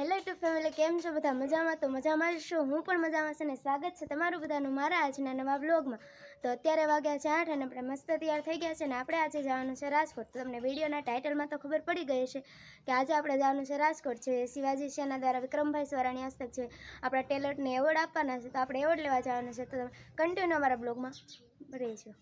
Hello two family કેમ છો બધા? મજામાં તો મજામાં છો. હું પણ મજામાં છું અને સ્વાગત છે તમારું બધાનું મારા આજના નવા બ્લોગમાં. તો અત્યારે વાગ્યા છે આઠ અને આપણે મસ્ત તૈયાર થઈ ગયા છે અને આપણે આજે જવાનું છે રાજકોટ. તો તમને વિડીયોના ટાઇટલમાં તો ખબર પડી ગઈ છે કે આજે આપણે જવાનું છે રાજકોટ. છે શિવાજી સેના દ્વારા વિક્રમભાઈ સ્વરાણી હસ્તક છે, આપણા ટેલર્ટને એવોર્ડ આપવાના છે, તો આપણે એવોર્ડ લેવા જવાનું છે. તો તમે કન્ટિન્યુ અમારા બ્લોગમાં રહીશું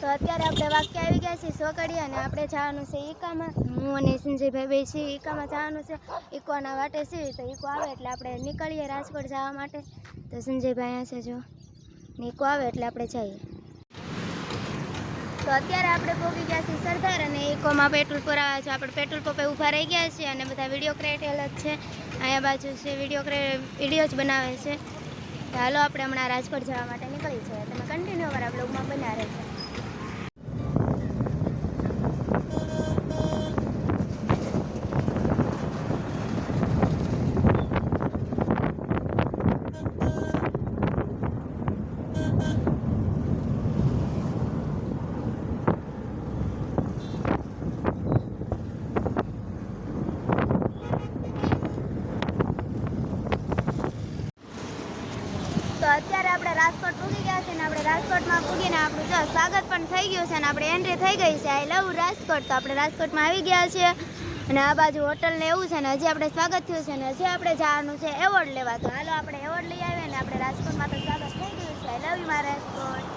તો અત્યારે આપણે વાક્ય આવી ગયા છીએ સોકડી અને આપણે જવાનું છે ઈકામાં. હું અને સંજયભાઈ બે છીએ, ઈકામાં જવાનું છે. ઈકોના વાટે છે, તો ઈકો આવે એટલે આપણે નીકળીએ રાજકોટ જવા માટે. તો સંજયભાઈ અહીંયા છે, જો. ઈકો આવે એટલે આપણે જઈએ. તો અત્યારે આપણે પહોંચી ગયા છીએ સરદાર અને ઈકોમાં પેટ્રોલ પુરાવા છે. આપણે પેટ્રોલ પંપે ઊભા રહી ગયા છીએ અને બધા વીડિયો ક્રિએટેલ જ છે. અહીંયા બાજુ છે વીડિયો ક્રે, વીડિયો જ બનાવે છે. હાલો આપણે હમણાં રાજકોટ જવા માટે નીકળી છે તમે કન્ટિન્યુ અમારા બ્લોગમાં બના રહેજો તો અત્યારે આપણે રાજકોટ ગયા છે ને આપણે રાજકોટમાં પૂગીને આપણું જો સ્વાગત પણ થઈ ગયું છે ને આપણે એન્ટ્રી થઈ ગઈ છે. I love Rajkot. તો આપણે રાજકોટમાં આવી ગયા છીએ અને આ બાજુ હોટલ ને એવું છે ને હજી આપણે સ્વાગત થયું છે ને હજી આપણે જવાનું છે. એવોર્ડ લેવા. તો હાલો આપણે એવોર્ડ લઈ આવીએ ને આપણે રાજકોટમાં તો સ્વાગત થઈ ગયું છે. આઈ લવ યુ મારા રાજકોટ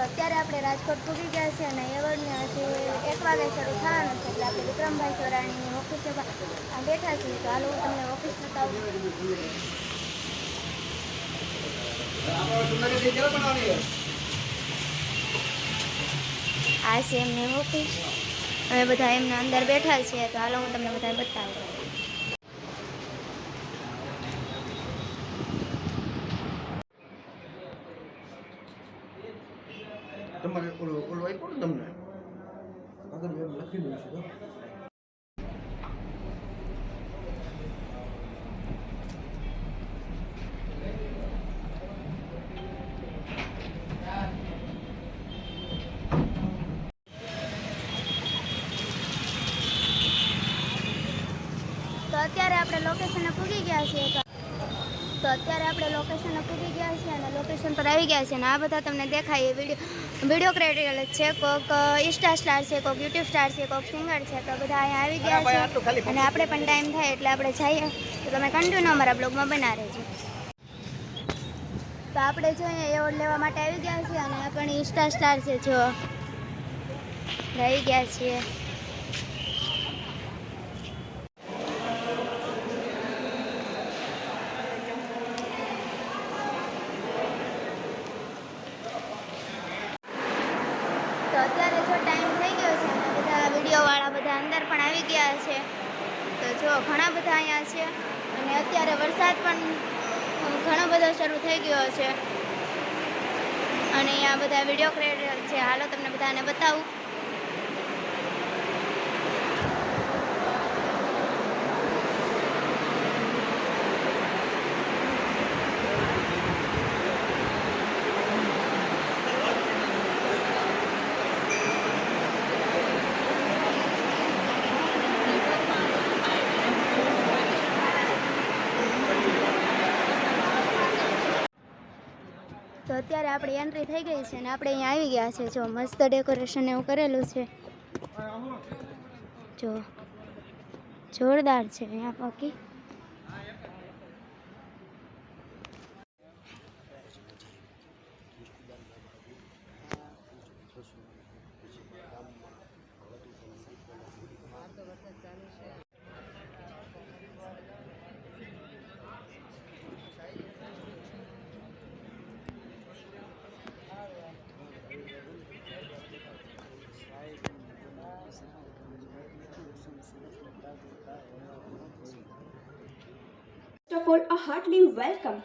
તો અત્યારે આપણે રાજકોટ પૂગી ગયા છે અને એવોર્ડને હજી એક વાગે શરૂ થવાનું છે એટલે આપણે વિક્રમભાઈ ચોરાણીની ઓફિસે બેઠા છીએ. તો હાલો હું તમને ઓફિસ બતાવું. આ છે એમની ઓફિસ. અમે બધા એમના અંદર બેઠા છીએ તો હાલો હું તમને બધા બતાવું. તમારે ઓલું ઓલું આપ્યું ને તમને? આગળ એમ લખેલું છે અત્યારે આપણે લોકેશને પૂગી ગયા છીએ તો અત્યારે આપણે લોકેશન પૂગી ગયા છીએ અને લોકેશન પર આવી ગયા છે અને આ બધા તમને દેખાય એ વીડિયો વીડિયો ક્રિએટર છે. કોઈક ઇન્સ્ટા સ્ટાર છે કોઈક યુટ્યુબ સ્ટાર છે કોઈક સિંગર છે. તો બધા અહીંયા આવી ગયા છે અને આપણે પણ ટાઈમ થાય એટલે આપણે જઈએ. તો તમે કન્ટિન્યુ અમારા બ્લોગમાં બના રહેજો. તો આપણે જોઈએ એવોર્ડ લેવા માટે આવી ગયા છીએ અને આપણે ઇન્સ્ટા સ્ટાર છે જો. આવી ગયા છીએ તો અત્યારે જો ટાઈમ થઈ ગયો છે અને બધા વિડીયોવાળા બધા અંદર પણ આવી ગયા છે તો જો ઘણા બધા અહીંયા છે. અને અત્યારે વરસાદ પણ ઘણો બધો શરૂ થઈ ગયો છે. અને અહીંયા બધા વીડિયો ક્રિએટર છે. હાલો તમને બધાને બતાવું. અત્યારે આપણી એન્ટ્રી થઈ ગઈ છે ને આપણે અહીંયા આવી ગયા છે. જો, મસ્ત ડેકોરેશન એવું કરેલું છે. જો, જોરદાર છે અહીંયા બાકી ફર્સ્ટ અ હાર્ટલી વેલકમ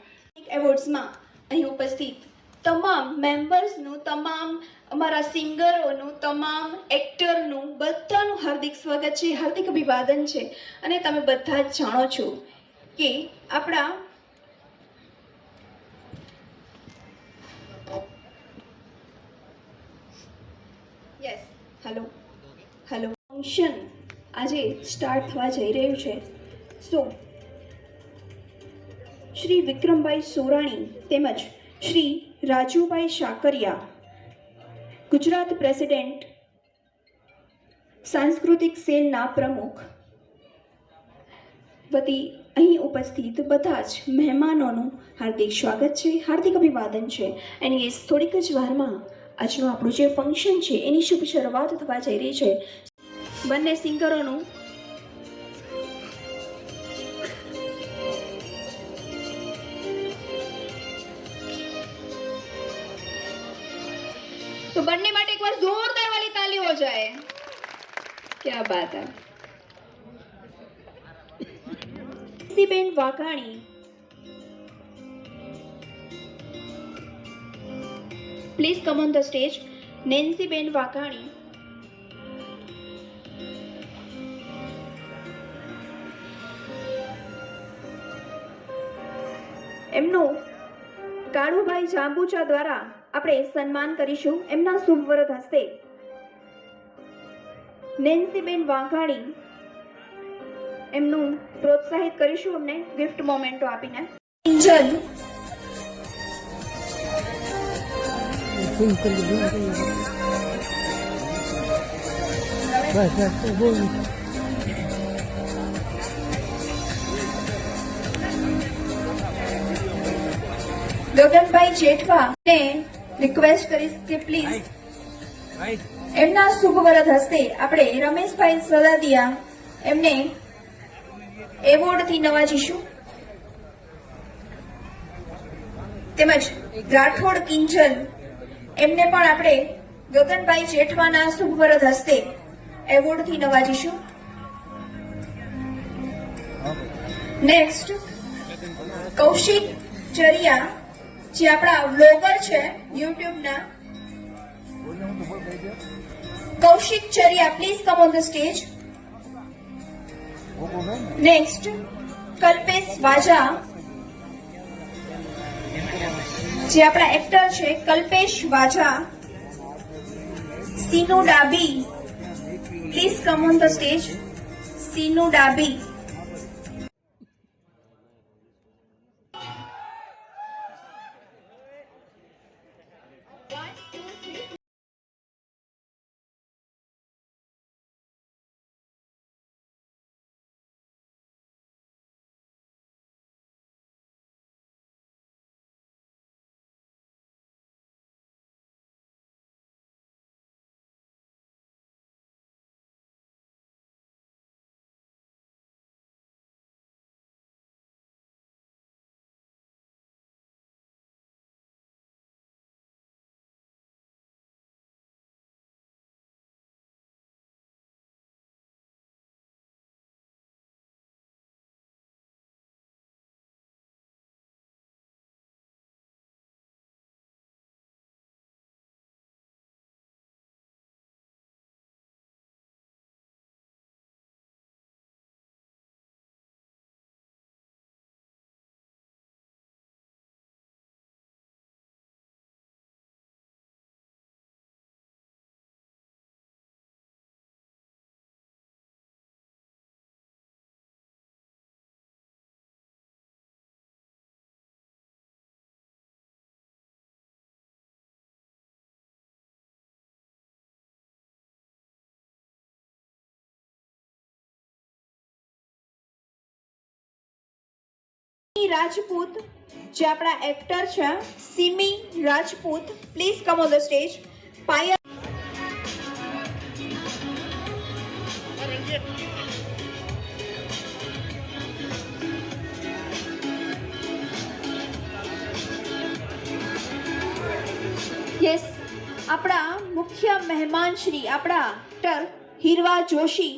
એવોર્ડ્સમાં અહીં ઉપસ્થિત તમામ મેમ્બર્સનું તમામ અમારા સિંગરોનું તમામ એક્ટરનું બધાનું હાર્દિક સ્વાગત છે, હાર્દિક અભિવાદન છે. અને તમે બધા જ જાણો છો કે આપણા યસ હેલો હેલો ફંક્શન આજે સ્ટાર્ટ થવા જઈ રહ્યું છે. સો, શ્રી વિક્રમભાઈ સોરાણી તેમજ શ્રી રાજુભાઈ શાકરિયા, ગુજરાત પ્રેસિડેન્ટ, સાંસ્કૃતિક સેલના પ્રમુખ વતી અહીં ઉપસ્થિત બધા જ મહેમાનોનું હાર્દિક સ્વાગત છે, હાર્દિક અભિવાદન છે. એની એ થોડીક જ વારમાં આજનું આપણું જે ફંક્શન છે, એની શુભ શરૂઆત થવા જઈ રહી છે. બંને સિંગરોનું. તો બંને માટે એકવાર જોરદાર વાલી તાલી હો જાય. ક્યા બાત હે. Ben Waghani. Please come on the stage Nancy ben Waghani એમનું કાળુભાઈ જાંબુચા દ્વારા આપણે સન્માન કરીશું એમના શુભ વરદ હસ્તે. નેન્સીબેન વાઘાણી એમનું પ્રોત્સાહિત કરીશું એમને ગિફ્ટ મોમેન્ટો આપીને. કિંજલ ગગનભાઈ જેઠવા ને રિક્વેસ્ટ કરીશ કે પ્લીઝ એમના શુભ વરદ હસ્તે આપણે રમેશભાઈ સદાદિયા એમને એવોર્ડથી નવાજીશું. તેમજ રાઠોડ કિંજલ એમને પણ આપણે ગગનભાઈ જેઠવાના શુભ વરદ હસ્તે એવોર્ડથી નવાજીશું. નેક્સ્ટ કૌશિક ચરિયા જે આપણા વ્લોગર છે યુટ્યુબના Kaushik Chariya please come on the stage next Kalpesh Vaja. જે આપણા એક્ટર છે, Kalpesh Vaja. Sinu Dabi. Please come on the stage Sinu Dabi. Rajput જે આપણા એક્ટર છે Simi Rajput please come on the stage Payal yes આપણા મુખ્ય મહેમાન શ્રી આપણા એક્ટર હીરવા જોશી.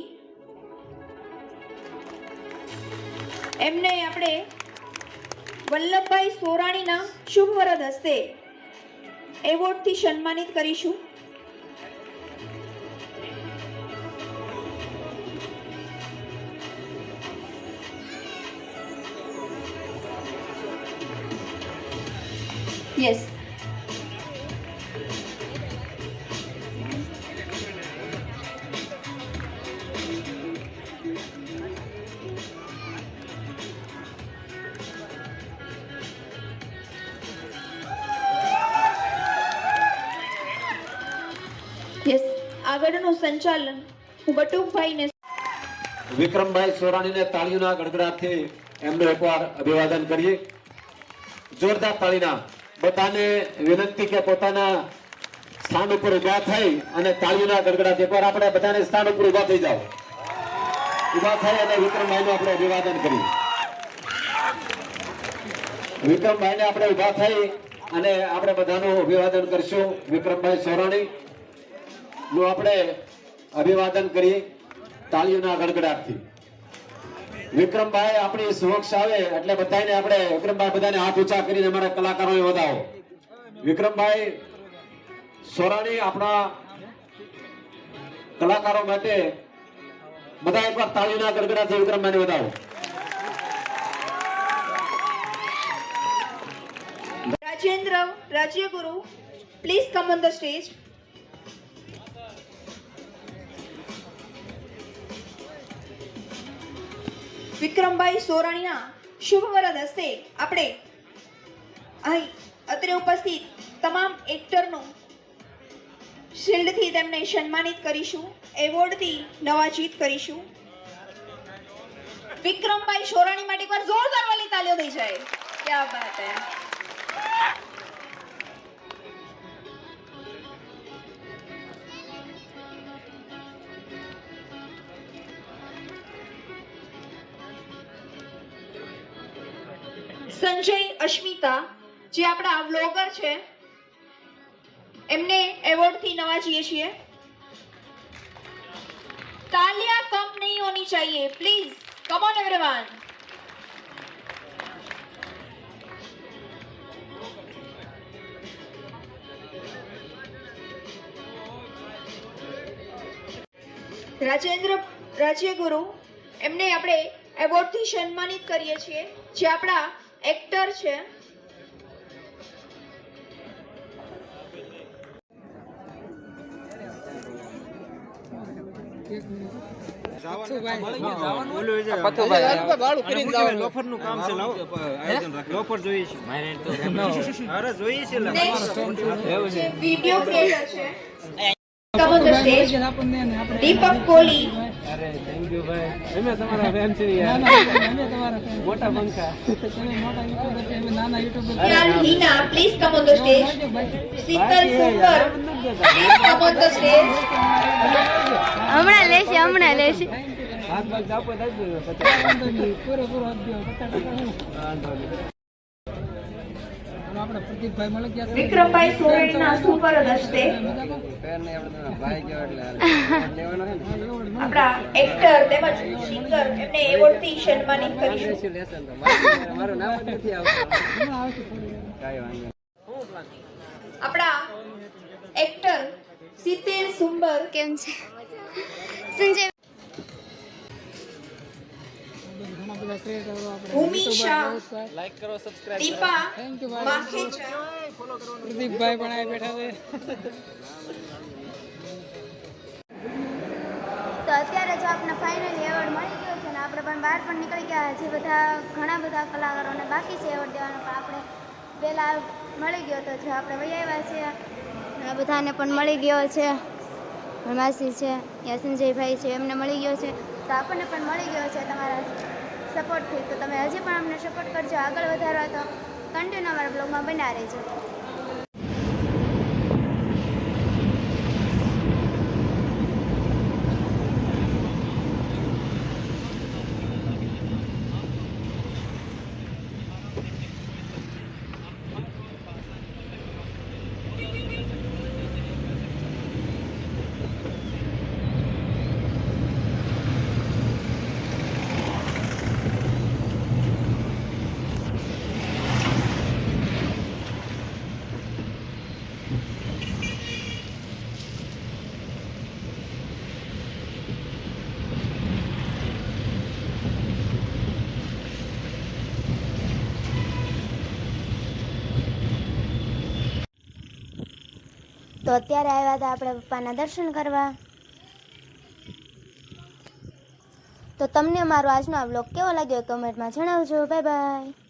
એમને આપણે વલ્લભભાઈ સોરાણીના શુભ વરદ હસ્તે એવોર્ડથી સન્માનિત કરીશું. યસ યસ સંચાલન બટુકભાઈને વિક્રમભાઈ સોરાણીને તાળીઓના ગડગડાટથી એમનું એકવાર અભિવાદન કરીએ. જોરદાર તાળીના. બધાને વિનંતી કે પોતાના સ્થાન ઉપર ઊભા થઈ અને તાળીઓના ગડગડાટ એકવાર આપણે બધાને સ્થાન ઉપર ઊભા થઈ જાઓ. ઊભા થઈ અને વિક્રમભાઈનું આપણે અભિવાદન કરીએ. વિક્રમભાઈને આપણે ઊભા થઈ અને આપણે બધાનું અભિવાદન કરશું. વિક્રમભાઈ સોરાણી, નું આપણે અભિવાદન કરીએ તાળીઓના ગડગડાટથી. વિક્રમભાઈ આપણી સમક્ષ આવે એટલે બધાને આપણે વિક્રમભાઈ બધાને હાથ ઊંચા કરીને અમારા કલાકારોને વધાવો. વિક્રમભાઈ સોરાણી આપણા કલાકારો માટે બધા એકવાર તાળીઓના ગડગડાટથી વિક્રમભાઈને વધાવો. Rajendra, Rajyaguru please come on the stage Vikrambhai સોરાણીના શુભ વરદ હસ્તે આપણે અહીં અત્રે ઉપસ્થિત તમામ એક્ટરનું શિલ્ડથી તેમને સન્માનિત કરીશું, એવોર્ડથી નવાજીત કરીશું. વિક્રમભાઈ સોરાણી માટે એકવાર જોરદાર વાલી તાલીઓ થઈ જાય. ક્યાં વાત હૈ? સંજય અશ્મિતા, જે આપણા વ્લોગર છે, એમને એવોર્ડથી નવાજીએ છીએ. તાલિયા કમ નહીં હોની ચાહીએ, please come on everyone Rajendra, Rajyaguru, એમને આપણે એવોર્ડથી સન્માનિત કરીએ છીએ, જે આપણા એક્ટર છે. દીપક કામ છે લાવો આયોજન રાખ લોફર જોઈએ છે અરે જોઈએ છે લા. જે તમારા ફેન છે come on the stage Deepak Kohli અમે તમારા યુટ્યુબર યાર મોટા પંખા યાર Hina please come on the stage Sheetal Sundar. Come on the stage હમણાં લેશે હમણાં લેશે. હાથ ભાગ આપો દાદુ વિક્રમભાઈ સોરેનના સુપર હસ્તે. આપણા એક્ટર તેમજ સિંગર એમને એવોર્ડથી સન્માનિત કરીશું. મારું નામ નથી આવતું આપણા એક્ટર સિતેર સુંબર. કેમ છે? સંજય ભૂમિ શાહ લાઈક કરો. સબસ્ક્રાઇબ દીપા માખેચા પ્રદીપભાઈ પણ બેઠા છે. તો અત્યારે જો આપણે ફાઇનલી એવોર્ડ મળી ગયો છે ને આપણે પણ બહાર પણ નીકળી ગયા હજી બધા ઘણા બધા કલાકારોને બાકી છે એવોર્ડ દેવાનો પણ આપણે પહેલાં મળી ગયો તો જો આપણે વહી આવ્યા છીએ. આ બધાને પણ મળી ગયો છે. માસી છે યા સંજયભાઈ છે એમને મળી ગયો છે. તો આપણને પણ મળી ગયો છે તમારા સપોર્ટથી તો તમે હજી પણ અમને સપોર્ટ કરજો. આગળ વધારવા તો કન્ટિન્યુ અમારા બ્લોગમાં બના રહેજો. તો અત્યારે આવ્યા હતા આપણે પપ્પાના દર્શન કરવા. તો તમને મારો આજનો આ બ્લોગ કેવો લાગ્યો કમેન્ટમાં જણાવજો. Bye bye